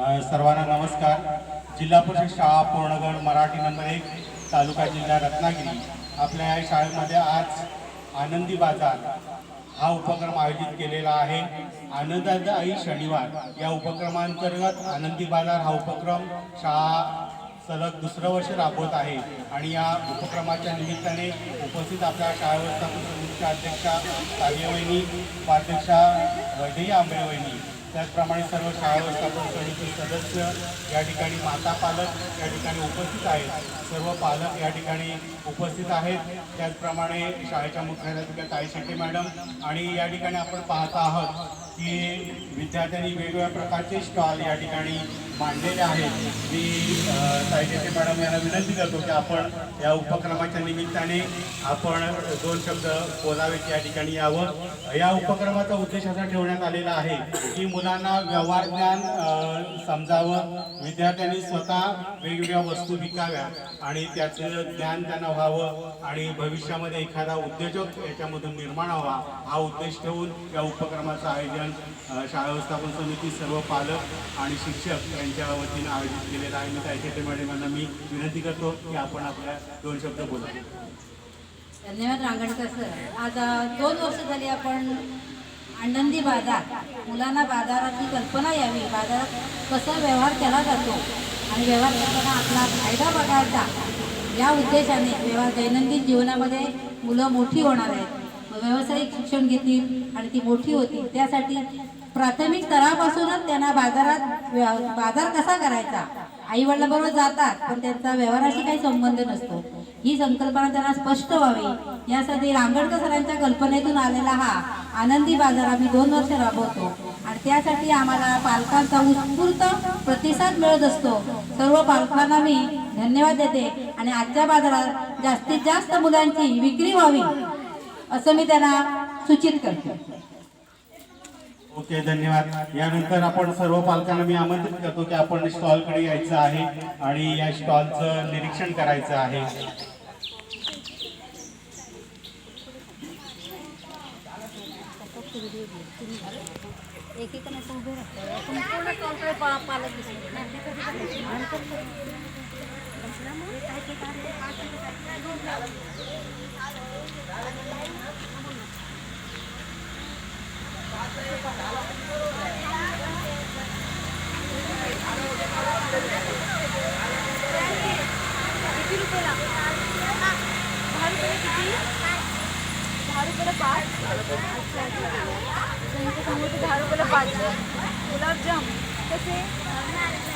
सर्वांना नमस्कार. जिल्हा परिषद शाळा पूर्णगड मराठी नंबर एक तालुका जिल्हा रत्नागिरी. आपल्या या शाळेमध्ये आज आनंदी बाजार हा उपक्रम आयोजित केलेला आहे. आनंददायी शनिवार. या उपक्रमांतर्गत आनंदी बाजार हा उपक्रम शाळा सलग दुसरं वर्ष राबवत आहे. आणि या उपक्रमाच्या निमित्ताने उपस्थित आपल्या शाळा व्यवस्थापन समितीच्या अध्यक्षा कार्यवहिनी उपाध्यक्षा वैदेही आंबेवहिनी त्याचप्रमाणे सर्व शाळा व्यवस्थापन समिती सदस्य या ठिकाणी माता पालक या ठिकाणी उपस्थित आहेत. सर्व पालक या ठिकाणी उपस्थित आहेत. त्याचप्रमाणे शाळेच्या मुख्याध्यापिका ताई शेट्टी मॅडम आणि या ठिकाणी आपण पाहत आहोत की विद्यार्थ्यांनी वेगवेगळ्या प्रकारचे स्टॉल या ठिकाणी मांडलेले आहेत. मी अ, मॅडम यांना विनंती करतो की आपण या उपक्रमाच्या निमित्ताने आपण दोन शब्द बोलावेत या ठिकाणी यावं. या उपक्रमाचा उद्देश असा ठेवण्यात आलेला आहे की मुलांना व्यवहार ज्ञान समजावं. विद्यार्थ्यांनी स्वतः वेगवेगळ्या वस्तू विकाव्या आणि त्याचं ज्ञान त्यांना व्हावं आणि भविष्यामध्ये एखादा उद्योजक याच्यामधून निर्माण व्हावा हा उद्देश ठेवून या उपक्रमाचं आयोजन अ, शाळा व्यवस्थापन समिती सर्व पालक आणि शिक्षक यांच्या वतीनं आयोजित केलेलं आहे. मी त्याच्या मॅडमांना मी विनंती करतो की आपण आपल्या दोन शब्द बोला. धन्यवाद रांगणकर सर. आज दोन वर्ष झाली आपण आनंदी बाजार मुलांना बाजाराची कल्पना यावी. बाजारात कसा व्यवहार केला जातो आणि व्यवहार करताना आपला फायदा बघायचा या उद्देशाने व्यवहार दैनंदिन जीवनामध्ये मुलं मोठी होणार आहेत. व्यावसायिक शिक्षण घेतील आणि ती मोठी होतील. त्यासाठी प्राथमिक स्तरापासूनच त्यांना बाजारात बाजार कसा करायचा? आई वडिलांबरोबर जातात पण त्यांचा व्यवहाराशी काही संबंध नसतो. ही संकल्पना त्यांना स्पष्ट व्हावी. यासाठी रांगडकर सरांच्या कल्पनेतून आलेला हा आनंदी बाजार आम्ही दोन वर्ष राबवतो. आणि त्यासाठी आम्हाला पालकांचा उत्स्फूर्त प्रतिसाद मिळत असतो. सर्व पालकांना मी धन्यवाद देते. आणि आजच्या बाजारात जास्तीत जास्त मुलांची विक्री व्हावी. असं मी त्यांना सूचित करते. ओके धन्यवाद. यानंतर आपण सर्व पालकांना मी आमंत्रित करतो की आपण स्टॉलकडे यायचं आहे आणि या स्टॉलचं निरीक्षण करायचं आहे. एकीकडे पालक किती रुपयाला दहा रुपये किती दहा रुपयाला पाच अच्छा अच्छा त्यांच्यासमोर ते दहा रुपयाला पाच. गुलाबजाम. कसे?